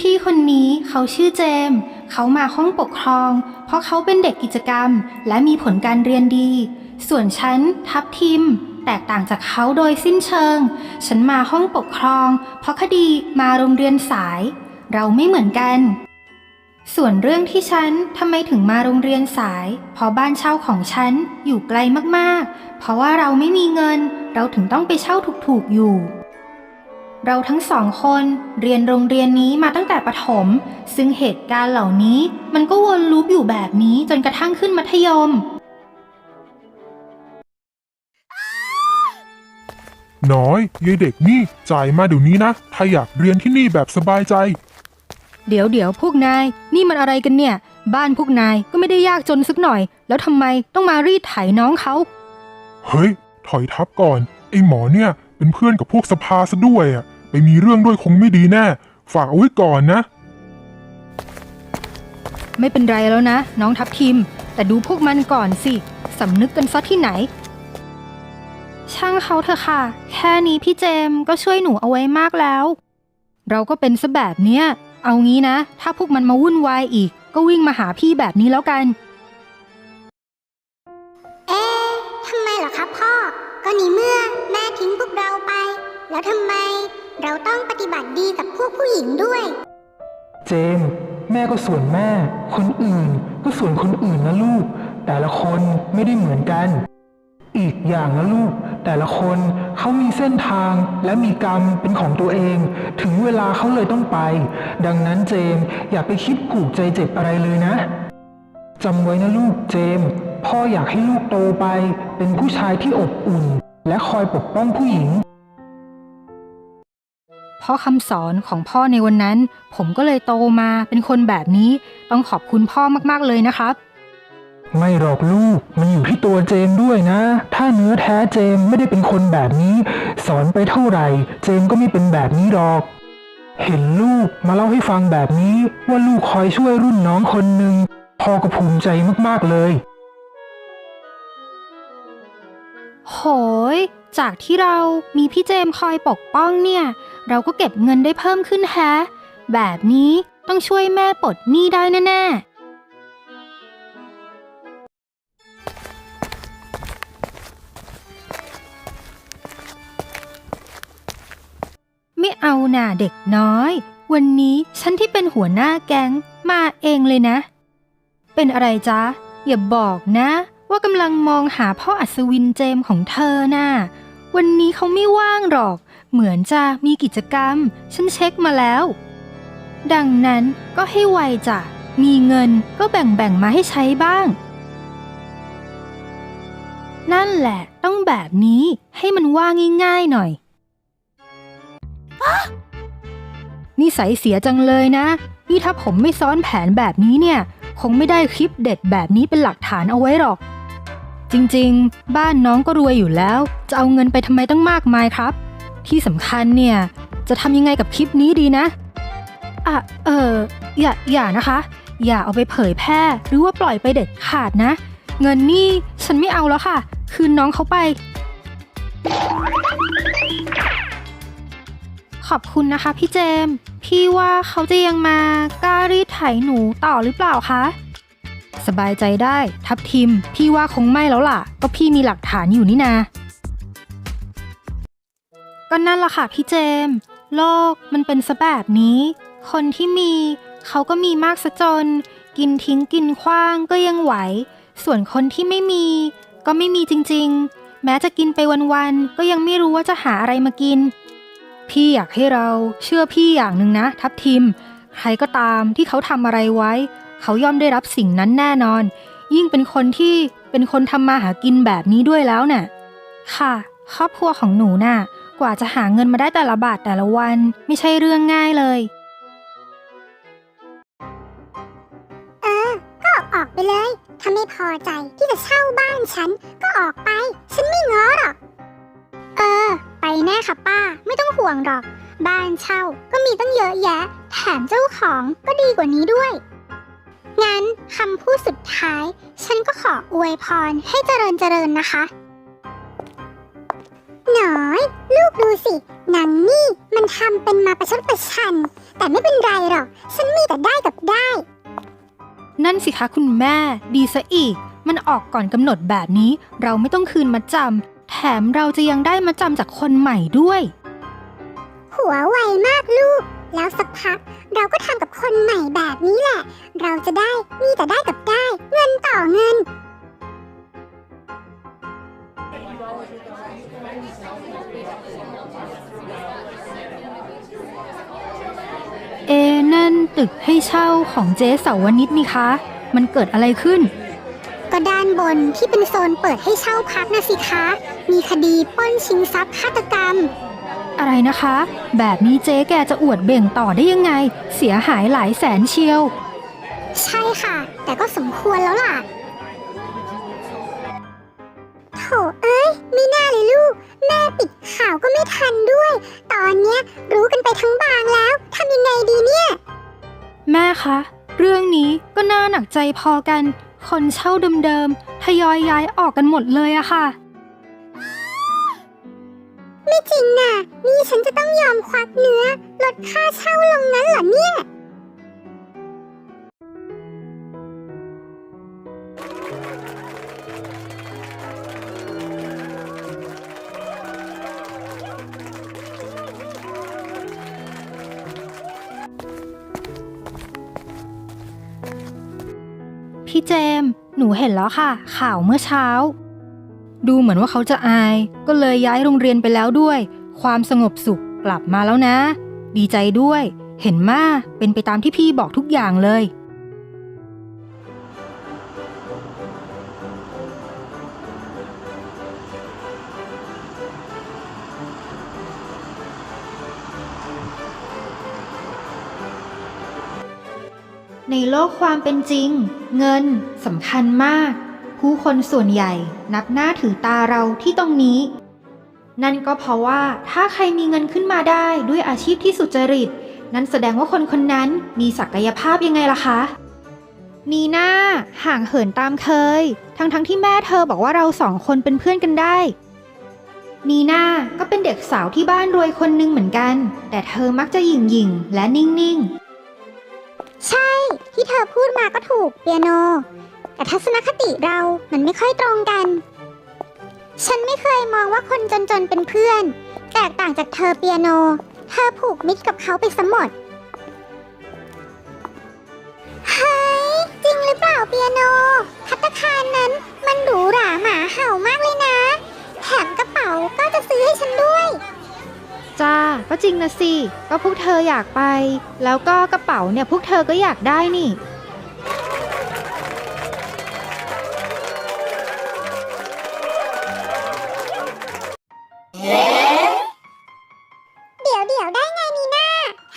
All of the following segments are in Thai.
พี่คนนี้เขาชื่อเจม เขามาห้องปกครอง เพราะเขาเป็นเด็กกิจกรรม และมีผลการเรียนดี ส่วนฉันทับทิม แตกต่างจากเขาโดยสิ้นเชิง ฉันมาห้องปกครอง เพราะคดีมาโรงเรียนสาย เราไม่เหมือนกัน ส่วนเรื่องที่ฉันทำไมถึงมาโรงเรียนสาย เพราะบ้านเช่าของฉันอยู่ไกลมากๆ เพราะว่าเราไม่มีเงิน เราถึงต้องไปเช่าถูกๆอยู่ เราทั้งสองคนเรียนโรงเรียนนี้มาตั้งแต่ประถม ซึ่งเหตุการณ์เหล่านี้มันก็วนลูปอยู่แบบนี้จนกระทั่งขึ้นมัธยม น้อยยายเด็กนี่จ่ายมาเดี๋ยวนี้นะ ถ้าอยากเรียนที่นี่แบบสบายใจ เดี๋ยวเดี๋ยวพวกนาย นี่มันอะไรกันเนี่ย บ้านพวกนายก็ไม่ได้ยากจนสักหน่อย แล้วทำไมต้องมารีดไถน้องเขาเฮ้ย ถอยทับก่อน ไอ้หมอเนี่ย เป็นเพื่อนกับพวกสภาซะด้วยอะ ไปมีเรื่องด้วยคงไม่ดีแน่ ฝากเอาไว้ก่อนนะ ไม่เป็นไรแล้วนะ น้องทับทิม แต่ดูพวกมันก่อนสิสำนึกกันซะที่ไหน ช่างเขาเถอะค่ะ แค่นี้พี่เจมก็ช่วยหนูเอาไว้มากแล้ว เราก็เป็นซะแบบเนี้ย เอางี้นะ ถ้าพวกมันมาวุ่นวายอีก ก็วิ่งมาหาพี่แบบนี้แล้วกัน หญิงด้วย เจมส์แม่ก็ส่วนแม่ คนอื่นก็ส่วนคนอื่นนะลูก แต่ละคนไม่ได้เหมือนกัน อีกอย่างนะลูก แต่ละคนเขามีเส้นทางและมีกรรมเป็นของตัวเอง ถึงเวลาเขาเลยต้องไป ดังนั้นเจมส์อย่าไปคิดผูกใจเจ็บอะไรเลยนะจำไว้นะลูกเจมส์พ่ออยากให้ลูกโตไป เป็นผู้ชายที่อบอุ่น และคอยปกป้องผู้หญิง เพราะคำสอนของพ่อในวันนั้น ผมก็เลยโตมาเป็นคนแบบนี้ ต้องขอบคุณพ่อมากๆเลยนะครับ ไม่หรอกลูก มันอยู่ที่ตัวเจมส์ด้วยนะ ถ้าเนื้อแท้เจมส์ไม่ได้เป็นคนแบบนี้ สอนไปเท่าไหร่ เจมส์ก็ไม่เป็นแบบนี้หรอก เห็นลูกมาเล่าให้ฟังแบบนี้ว่าลูกคอยช่วยรุ่นน้องคนหนึ่งพ่อก็ภูมิใจมากๆเลย โหย จากที่เรามีพี่เจมส์คอยปกป้องเนี่ย เราก็เก็บเงินได้เพิ่มขึ้นแฮะ แบบนี้ต้องช่วยแม่ปลดหนี้ได้แน่ๆไม่เอาน่ะเด็กน้อย วันนี้ฉันที่เป็นหัวหน้าแก๊งมาเองเลยนะ เป็นอะไรจ๊ะ อย่าบอกนะ ว่ากำลังมองหาพ่ออัศวินเจมส์ของเธอน่ะวันนี้เขาไม่ว่างหรอก เหมือนจะมีกิจกรรม ฉันเช็คมาแล้ว ดังนั้นก็ให้ไวจ้ะ มีเงินก็แบ่งๆมาให้ใช้บ้าง นั่นแหละต้องแบบนี้ให้มันว่าง่ายๆหน่อยนิสัยเสียจังเลยนะ นี่ถ้าผมไม่ซ้อนแผนแบบนี้เนี่ย คงไม่ได้คลิปเด็ดแบบนี้เป็นหลักฐานเอาไว้หรอก จริงๆ บ้านน้องก็รวยอยู่แล้ว จะเอาเงินไปทำไมตั้งมากมายครับ ที่สำคัญเนี่ย จะทำยังไงกับคลิปนี้ดีนะอะเอออย่าอย่านะคะ อย่าเอาไปเผยแพร่หรือว่าปล่อยไปเด็ดขาดนะ เงินนี่ฉันไม่เอาแล้วค่ะ คืนน้องเขาไป ขอบคุณนะคะพี่เจมส์พี่ว่าเขาจะยังมากล้ารีดไถหนูต่อหรือเปล่าคะสบายใจได้ ทับทิม พี่ว่าคงไม่แล้วล่ะ ก็พี่มีหลักฐานอยู่นี่นา ก็นั่นละค่ะพี่เจม โลกมันเป็นซะแบบนี้ คนที่มีเขาก็มีมากซะจน กินทิ้งกินขว้างก็ยังไหว ส่วนคนที่ไม่มี ก็ไม่มีจริงๆ แม้จะกินไปวันๆ ก็ยังไม่รู้ว่าจะหาอะไรมากิน พี่อยากให้เราเชื่อพี่อย่างหนึ่งนะ ทับทิม ใครก็ตามที่เขาทำอะไรไว้ เขาย่อมได้รับสิ่งนั้นแน่นอน ยิ่งเป็นคนที่เป็นคนทำมาหากินแบบนี้ด้วยแล้วน่ะ ค่ะ ครอบครัวของหนูน่ะ กว่าจะหาเงินมาได้แต่ละบาทแต่ละวัน ไม่ใช่เรื่องง่ายเลย เออ ก็ออกออกไปเลย ถ้าไม่พอใจที่จะเช่าบ้านฉัน ก็ออกไป ฉันไม่ง้อหรอก เออ ไปแน่ค่ะป้า ไม่ต้องห่วงหรอก บ้านเช่าก็มีตั้งเยอะแยะ แถมเจ้าของก็ดีกว่านี้ด้วย งั้นคำพูดสุดท้าย ฉันก็ขออวยพรให้เจริญเจริญนะคะ หน้อย ลูกดูสิหนังนี่มันทำเป็นมาประชดประชัน แต่ไม่เป็นไรหรอก ฉันมีแต่ได้กับได้ นั่นสิคะคุณแม่ ดีซะอีก มันออกก่อนกำหนดแบบนี้ เราไม่ต้องคืนมาจำแถมเราจะยังได้มาจำจากคนใหม่ด้วย หัวไวมากลูก แล้วสักพัก เราก็ทำกับคนใหม่แบบนี้แหละ เราจะได้มีแต่ได้กับได้ เงินต่อเงิน เอะนั่นตึกให้เช่าของเจ๊เสาวนิดนี่คะ มันเกิดอะไรขึ้น ก็ด้านบนที่เป็นโซนเปิดให้เช่าพักนะสิคะ มีคดีปล้นชิงทรัพย์ฆาตกรรม อะไรนะคะ แบบนี้เจ๊แกจะอวดเบ่งต่อได้ยังไง เสียหายหลายแสนเชียว ใช่ค่ะ แต่ก็สมควรแล้วล่ะ แม่ปิดข่าวก็ไม่ทันด้วย ตอนเนี้ยรู้กันไปทั้งบางแล้วทำยังไงดีเนี่ย แม่คะ เรื่องนี้ก็น่าหนักใจพอกัน คนเช่าเดิมๆทยอยย้ายออกกันหมดเลยอะค่ะ ไม่จริงน่ะ นี่ฉันจะต้องยอมควักเนื้อ ลดค่าเช่าลงนั้นเหรอเนี่ย พี่เจม หนูเห็นแล้วค่ะ ข่าวเมื่อเช้า ดูเหมือนว่าเขาจะอาย ก็เลยย้ายโรงเรียนไปแล้วด้วย ความสงบสุขกลับมาแล้วนะ ดีใจด้วย เห็นมาเป็นไปตามที่พี่บอกทุกอย่างเลย ในโลกความเป็นจริง เงินสำคัญมาก ผู้คนส่วนใหญ่นับหน้าถือตาเราที่ตรงนี้ นั่นก็เพราะว่าถ้าใครมีเงินขึ้นมาได้ด้วยอาชีพที่สุจริต นั่นแสดงว่าคนคนนั้นมีศักยภาพยังไงล่ะคะนีน่าห่างเหินตามเคย ทั้งทั้งๆที่แม่เธอบอกว่าเราสองคนเป็นเพื่อนกันได้ นีน่าก็เป็นเด็กสาวที่บ้านรวยคนหนึ่งเหมือนกัน แต่เธอมักจะหยิ่งหยิ่งและนิ่งๆ ใช่ ที่เธอพูดมาก็ถูกเปียโน แต่ทัศนคติเรามันไม่ค่อยตรงกัน ฉันไม่เคยมองว่าคนจนๆเป็นเพื่อน แตกต่างจากเธอเปียโน เธอผูกมิตรกับเขาไปสมหมดเฮ้ยจริงหรือเปล่าเปียโนพัตคารนั้นมันหรูหราหมาเห่ามากเลยนะ แถมกระเป๋าก็จะซื้อให้ฉันด้วย จ้า ก็จริงนะสิ ก็พวกเธออยากไป แล้วก็กระเป๋าเนี่ยพวกเธอก็อยากได้นี่ เดี๋ยวเดี๋ยวได้ไงนีน่า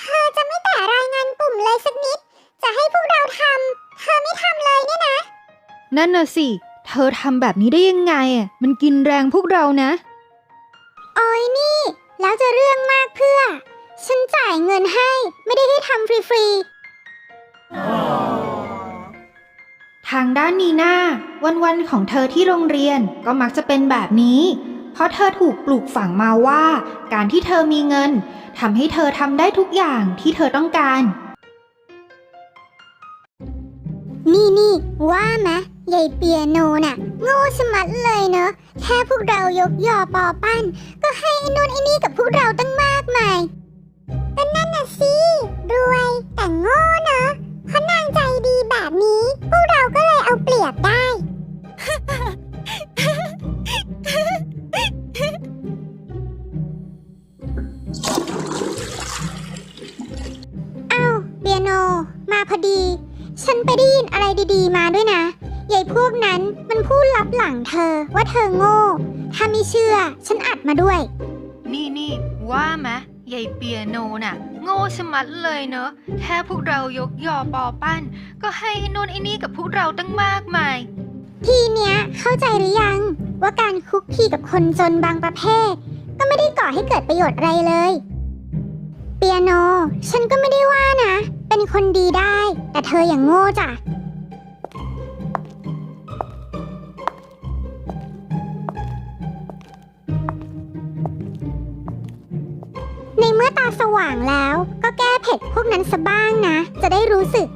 เธอจะไม่แต่รายงานกลุ่มเลยสักนิด จะให้พวกเราทำ เธอไม่ทำเลยเนี่ยนะ นั่นน่ะสิ เธอทำแบบนี้ได้ยังไงอะมันกินแรงพวกเรานะโอ้ยนี่ แล้วจะเรื่องมากเพื่อ ฉันจ่ายเงินให้ไม่ได้ให้ทำฟรีๆ ทางด้านนีน่าวันๆของเธอที่โรงเรียนก็มักจะเป็นแบบนี้ เพราะเธอถูกปลูกฝังมาว่า การที่เธอมีเงินทำให้เธอทำได้ทุกอย่างที่เธอต้องการ นี่นี่ว่าไหมยายเปียโนน่ะ โง่ชะมัดเลยเนอะแค่พวกเรายกยอปอปั้น ก็ให้ไอ้นนไอ้นี่กับพวกเราตั้งมากมายก็นั่นน่ะสิรวยแต่โง่เนอะเพราะนางใจดีแบบนี้ พวกเราก็เลยเอาเปรียบได้อ้าวเปียโน มาพอดี ฉันไปได้ยินอะไรดีๆ มาด้วยนะยายพวกนั้นมันพูดลับหลังเธอว่าเธอโง่ ถ้าไม่เชื่อ ฉันอัดมาด้วย นี่นี่ว่าไหมยายเปียโนน่ะ โง่ชะมัดเลยเนอะแค่พวกเรายกยอปอปั้น ก็ให้ไอ้นู่นไอ้นี่กับพวกเราตั้งมากมาย ทีเนี้ยเข้าใจหรือยัง ว่าการคุกคีกับคนจนบางประเภท ก็ไม่ได้ก่อให้เกิดประโยชน์อะไรเลย เปียโน ฉันก็ไม่ได้ว่านะ เป็นคนดีได้ แต่เธออย่างโง่จ้ะ ในเมื่อตาสว่างแล้วก็แก้เผ็ดพวกนั้นซะบ้างนะ จะได้รู้สึก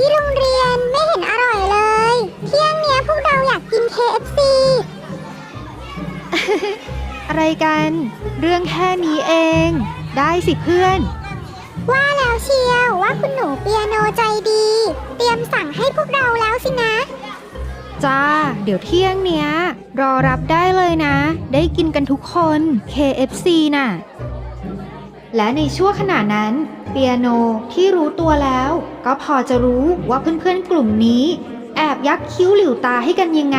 ที่โรงเรียนไม่เห็นอร่อยเลย เที่ยงเนี้ยพวกเราอยากกิน KFC อะไรกัน เรื่องแค่นี้เอง ได้สิเพื่อน ว่าแล้วเชียวว่าคุณหนูเปียโนใจดี เตรียมสั่งให้พวกเราแล้วสินะ จ้า เดี๋ยวเที่ยงเนี้ย รอรับได้เลยนะ ได้กินกันทุกคน KFC น่ะ และในช่วงขณะนั้นเปียโนที่รู้ตัวแล้ว ก็พอจะรู้ว่าเพื่อนๆกลุ่มนี้ แอบยักคิ้วหลิวตาให้กันยังไง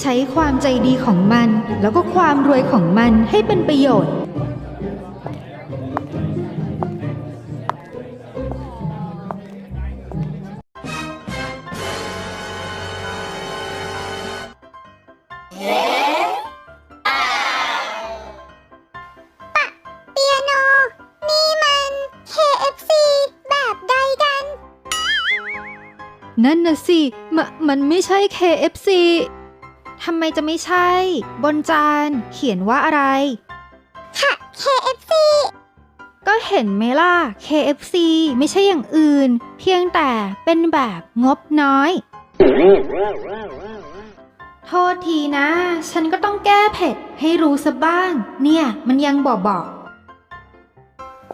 ใช้ความใจดีของมันแล้วก็ความรวยของมันให้เป็นประโยชน์ มะมันไม่ใช่ KFC ทำไมจะไม่ใช่ บนจานเขียนว่าอะไร ค่ะ KFC ก็เห็นไหมล่ะ KFC ไม่ใช่อย่างอื่น เพียงแต่เป็นแบบงบน้อย โทษทีนะ ฉันก็ต้องแก้เผ็ดให้รู้ซะบ้าง เนี่ย มันยังบอกบอก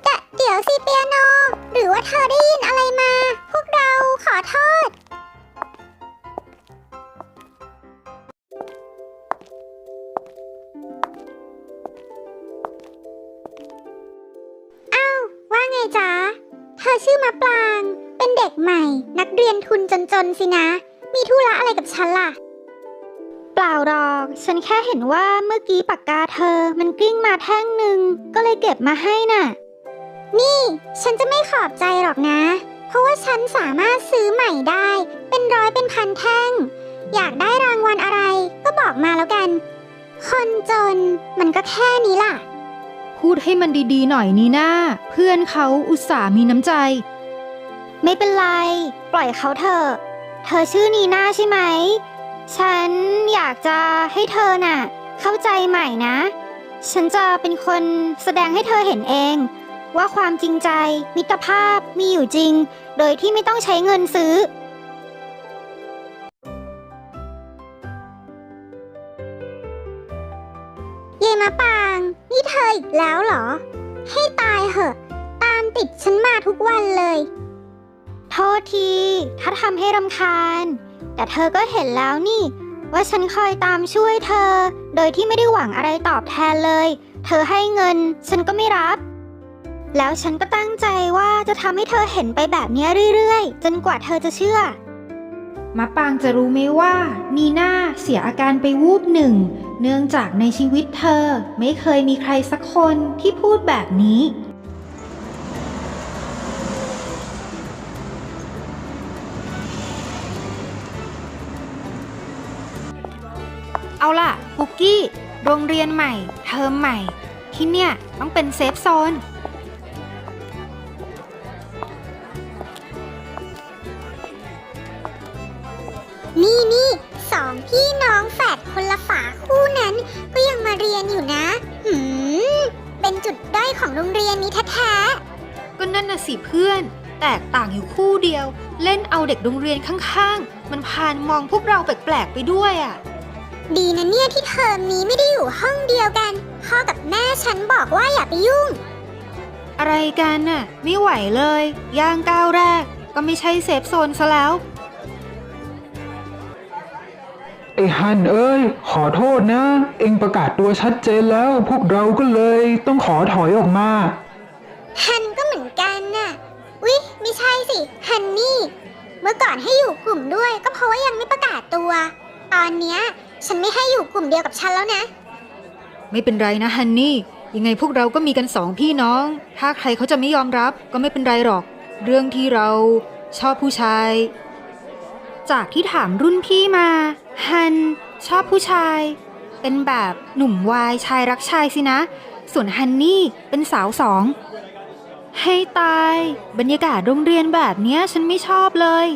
เดะเดี๋ยวสิเปียโน หรือว่าเธอได้ยินอะไรมา พวกเราขอโทษ ไงจ๊ะ เธอชื่อมะปราง เป็นเด็กใหม่ นักเรียนทุนจนๆสินะ มีธุระอะไรกับฉันล่ะ เปล่าหรอก ฉันแค่เห็นว่าเมื่อกี้ปากกาเธอ มันกลิ้งมาแท่งหนึ่งก็เลยเก็บมาให้น่ะ นี่ ฉันจะไม่ขอบใจหรอกนะ เพราะว่าฉันสามารถซื้อใหม่ได้ เป็นร้อยเป็นพันแท่ง อยากได้รางวัลอะไรก็บอกมาแล้วกัน คนจนมันก็แค่นี้ล่ะ พูดให้มันดีๆหน่อยนีน่าเพื่อนเขาอุตส่าห์มีน้ำใจ ไม่เป็นไร ปล่อยเขาเถอะเธอชื่อนีน่าใช่ไหม ฉันอยากจะให้เธอน่ะ เข้าใจใหม่นะ ฉันจะเป็นคนแสดงให้เธอเห็นเอง ว่าความจริงใจมิตรภาพมีอยู่จริง โดยที่ไม่ต้องใช้เงินซื้อเยายมาปาง นี่เธออีกแล้วเหรอ ให้ตายเหอะ ตามติดฉันมาทุกวันเลย โทษที ถ้าทำให้รำคาญ แต่เธอก็เห็นแล้วนี่ ว่าฉันคอยตามช่วยเธอ โดยที่ไม่ได้หวังอะไรตอบแทนเลย เธอให้เงิน ฉันก็ไม่รับ แล้วฉันก็ตั้งใจว่าจะทำให้เธอเห็นไปแบบนี้เรื่อยๆ จนกว่าเธอจะเชื่อ มะปางจะรู้ไหมว่านีน่าเสียอาการไปวูบหนึ่ง เนื่องจากในชีวิตเธอไม่เคยมีใครสักคนที่พูดแบบนี้ เอาล่ะปุกกี้ โรงเรียนใหม่ เทอมใหม่ ที่เนี่ยต้องเป็นเซฟโซน น้องแฝดคนละฝาคู่นั้น ก็ยังมาเรียนอยู่นะ หืม เป็นจุดด้อยของโรงเรียนนี้แท้ก็นั่นน่ะสิเพื่อน แตกต่างอยู่คู่เดียว เล่นเอาเด็กโรงเรียนข้างๆ มันพานมองพวกเราแปลกๆไปด้วยอะๆดีนะเนี่ยที่เทอมนี้ไม่ได้อยู่ห้องเดียวกัน พ่อกับแม่ฉันบอกว่าอย่าไปยุ่ง อะไรกันน่ะ ไม่ไหวเลย ย่างก้าวแรก ก็ไม่ใช่เซฟโซนซะแล้ว ไอ้ฮันเอ้ย ขอโทษนะ เองประกาศตัวชัดเจนแล้วพวกเราก็เลยต้องขอถอยออกมา ฮันก็เหมือนกันน่ะอุ๊ยไม่ใช่สิ ฮันนี่ เมื่อก่อนให้อยู่กลุ่มด้วยก็เพราะว่ายังไม่ประกาศตัว ตอนเนี้ยฉันไม่ให้อยู่กลุ่มเดียวกับฉันแล้วนะ ไม่เป็นไรนะฮันนี่ ยังไงพวกเราก็มีกันสองพี่น้อง ถ้าใครเขาจะไม่ยอมรับก็ไม่เป็นไรหรอก เรื่องที่เราชอบผู้ชาย จากที่ถามรุ่นพี่มา ฮัน ชอบผู้ชาย เป็นแบบหนุ่มวายชายรักชายสินะ ส่วนฮันนี่เป็นสาวสอง ให้ตาย บรรยากาศโรงเรียนแบบเนี้ยฉันไม่ชอบเลย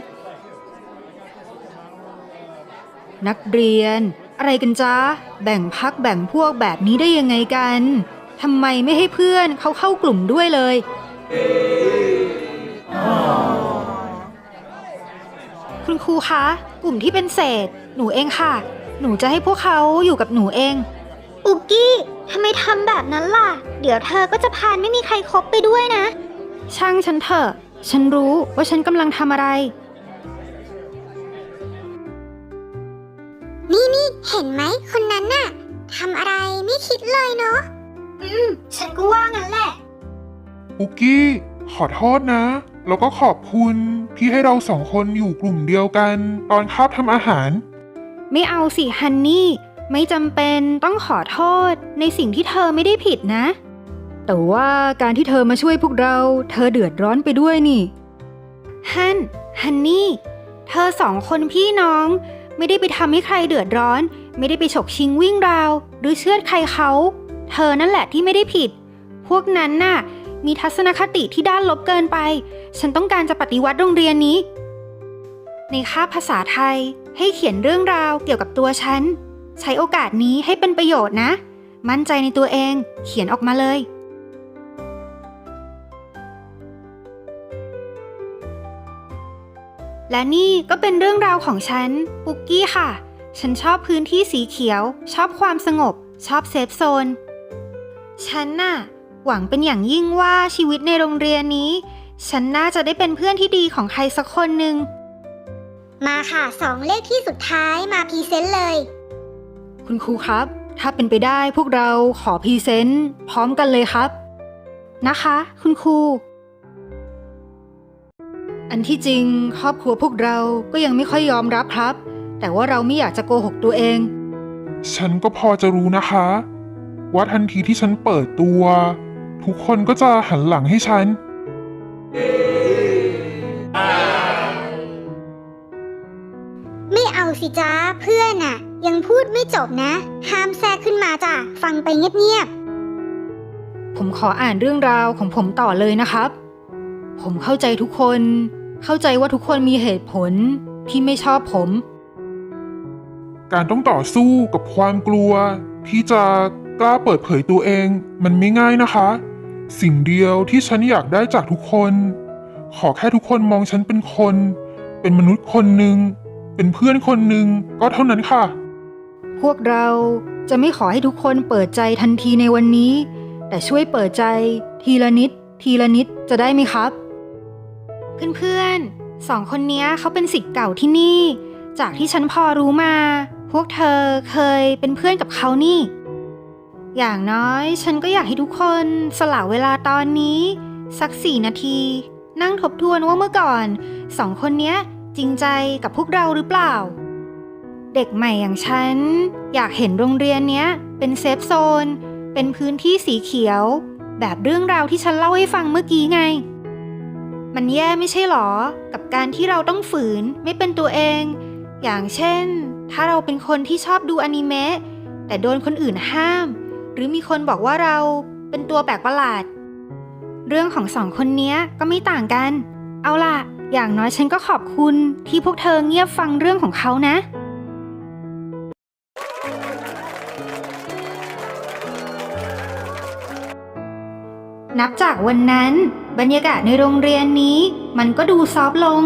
นักเรียน อะไรกันจ๊ะ แบ่งพักแบ่งพวกแบบนี้ได้ยังไงกันทำไมไม่ให้เพื่อนเขาเข้ากลุ่มด้วยเลย คุณครูคะ กลุ่มที่เป็นเศษ หนูเองค่ะ หนูจะให้พวกเขาอยู่กับหนูเอง ปุกกี้ทำไมทำแบบนั้นล่ะ เดี๋ยวเธอก็จะพานไม่มีใครคบไปด้วยนะ ช่างฉันเถอะ ฉันรู้ว่าฉันกำลังทำอะไร นี่นี่เห็นไหมคนนั้นน่ะทำอะไรไม่คิดเลยเนาะ อืม ฉันก็ว่างั้นแหละ ปุกกี้ ขอโทษนะ แล้วก็ขอบคุณที่ให้เราสองคนอยู่กลุ่มเดียวกัน ตอนคาบทำอาหาร ไม่เอาสิฮันนี่ ไม่จำเป็นต้องขอโทษ ในสิ่งที่เธอไม่ได้ผิดนะ แต่ว่าการที่เธอมาช่วยพวกเรา เธอเดือดร้อนไปด้วยนี่ ฮัน ฮันนี่ เธอสองคนพี่น้อง ไม่ได้ไปทำให้ใครเดือดร้อน ไม่ได้ไปฉกชิงวิ่งราว หรือเชือดใครเขา เธอนั่นแหละที่ไม่ได้ผิด พวกนั้นน่ะ มีทัศนคติที่ด้านลบเกินไป ฉันต้องการจะปฏิวัติโรงเรียนนี้ ในคาบภาษาไทยให้เขียนเรื่องราวเกี่ยวกับตัวฉัน ใช้โอกาสนี้ให้เป็นประโยชน์นะ มั่นใจในตัวเองเขียนออกมาเลย และนี่ก็เป็นเรื่องราวของฉัน ปุกกี้ค่ะ ฉันชอบพื้นที่สีเขียว ชอบความสงบ ชอบเซฟโซน ฉันน่ะ หวังเป็นอย่างยิ่งว่าชีวิตในโรงเรียนนี้ ฉันน่าจะได้เป็นเพื่อนที่ดีของใครสักคนหนึ่ง มาค่ะสองเลขที่สุดท้ายมาพรีเซนต์เลย คุณครูครับ ถ้าเป็นไปได้พวกเราขอพรีเซนต์พร้อมกันเลยครับ นะคะ คุณครู อันที่จริงครอบครัวพวกเราก็ยังไม่ค่อยยอมรับครับ แต่ว่าเราไม่อยากจะโกหกตัวเอง ฉันก็พอจะรู้นะคะ ว่าทันทีที่ฉันเปิดตัว ทุกคนก็จะหันหลังให้ฉัน ไม่เอาสิจ้าเพื่อนน่ะ ยังพูดไม่จบนะ ห้ามแทรกขึ้นมาจ้ะ ฟังไปเงียบผมขออ่านเรื่องราวของผมต่อเลยนะครับ ผมเข้าใจทุกคน เข้าใจว่าทุกคนมีเหตุผลที่ไม่ชอบผม การต้องต่อสู้กับความกลัว ที่จะกล้าเปิดเผยตัวเอง มันไม่ง่ายนะคะ สิ่งเดียวที่ฉันอยากได้จากทุกคน ขอแค่ทุกคนมองฉันเป็นคน เป็นมนุษย์คนหนึ่ง เป็นเพื่อนคนหนึ่งก็เท่านั้นค่ะ พวกเราจะไม่ขอให้ทุกคนเปิดใจทันทีในวันนี้ แต่ช่วยเปิดใจทีละนิด ทีละนิดจะได้ไหมครับ เพื่อนๆสองคนเนี้ยเขาเป็นสิทธิ์เก่าที่นี่ จากที่ฉันพอรู้มา พวกเธอเคยเป็นเพื่อนกับเขานี่ อย่างน้อยฉันก็อยากให้ทุกคนสละเวลาตอนนี้ สักสี่นาที นั่งทบทวนว่าเมื่อก่อน สองคนเนี้ยจริงใจกับพวกเราหรือเปล่า เด็กใหม่อย่างฉัน อยากเห็นโรงเรียนเนี้ย เป็นเซฟโซน เป็นพื้นที่สีเขียว แบบเรื่องราวที่ฉันเล่าให้ฟังเมื่อกี้ไง มันแย่ไม่ใช่หรอ กับการที่เราต้องฝืนไม่เป็นตัวเอง อย่างเช่น ถ้าเราเป็นคนที่ชอบดูอนิเมะแต่โดนคนอื่นห้าม หรือมีคนบอกว่าเราเป็นตัวแปลกประหลาด เรื่องของสองคนนี้ก็ไม่ต่างกัน เอาล่ะ อย่างน้อยฉันก็ขอบคุณที่พวกเธอเงียบฟังเรื่องของเขานะนับจากวันนั้น บรรยากาศในโรงเรียนนี้ มันก็ดูซอฟลง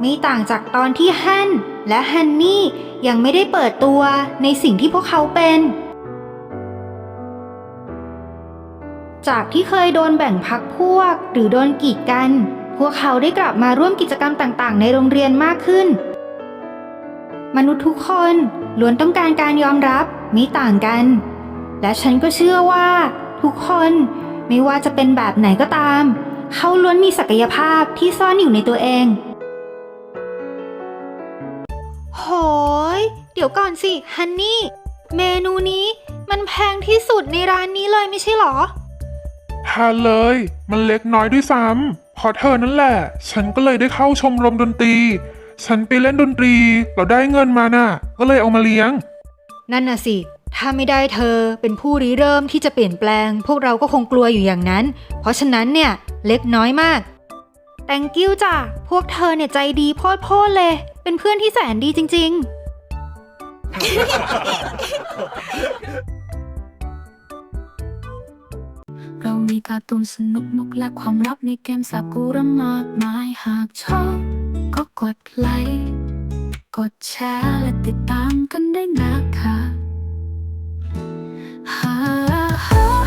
ไม่ต่างจากตอนที่ฮันและฮันนี่ยังไม่ได้เปิดตัวในสิ่งที่พวกเขาเป็น จากที่เคยโดนแบ่งพักพวก หรือโดนกีดกัน พวกเขาได้กลับมาร่วมกิจกรรมต่างๆ ในโรงเรียนมากขึ้น มนุษย์ทุกคนล้วนต้องการการยอมรับไม่ต่างกัน และฉันก็เชื่อว่า ทุกคนไม่ว่าจะเป็นแบบไหนก็ตาม เขาล้วนมีศักยภาพที่ซ่อนอยู่ในตัวเอง โหย เดี๋ยวก่อนสิฮันนี่ เมนูนี้มันแพงที่สุดในร้านนี้เลยไม่ใช่หรอ ทานเลย มันเล็กน้อยด้วยซ้ำเพอเธอนั่นแหละ ฉันก็เลยได้เข้าชมรมดนตรี ฉันไปเล่นดนตรี เราได้เงินมาน่ะ ก็เลยเอามาเลี้ยง นั่นน่ะสิ ถ้าไม่ได้เธอเป็นผู้ริเริ่มที่จะเปลี่ยนแปลง พวกเราก็คงกลัวอยู่อย่างนั้น เพราะฉะนั้นเนี่ยเล็กน้อยมาก thank you จ้ะ พวกเธอเนี่ยใจดีโพดๆเลย เป็นเพื่อนที่แสนดีจริง ๆ เรามีการ์ตูนสนุกมุกและความลับในเกมซากุระมากมายหากชอบ ก็กดไลค์ กดแชร์และติดตามกันได้นะคะ ha, ha.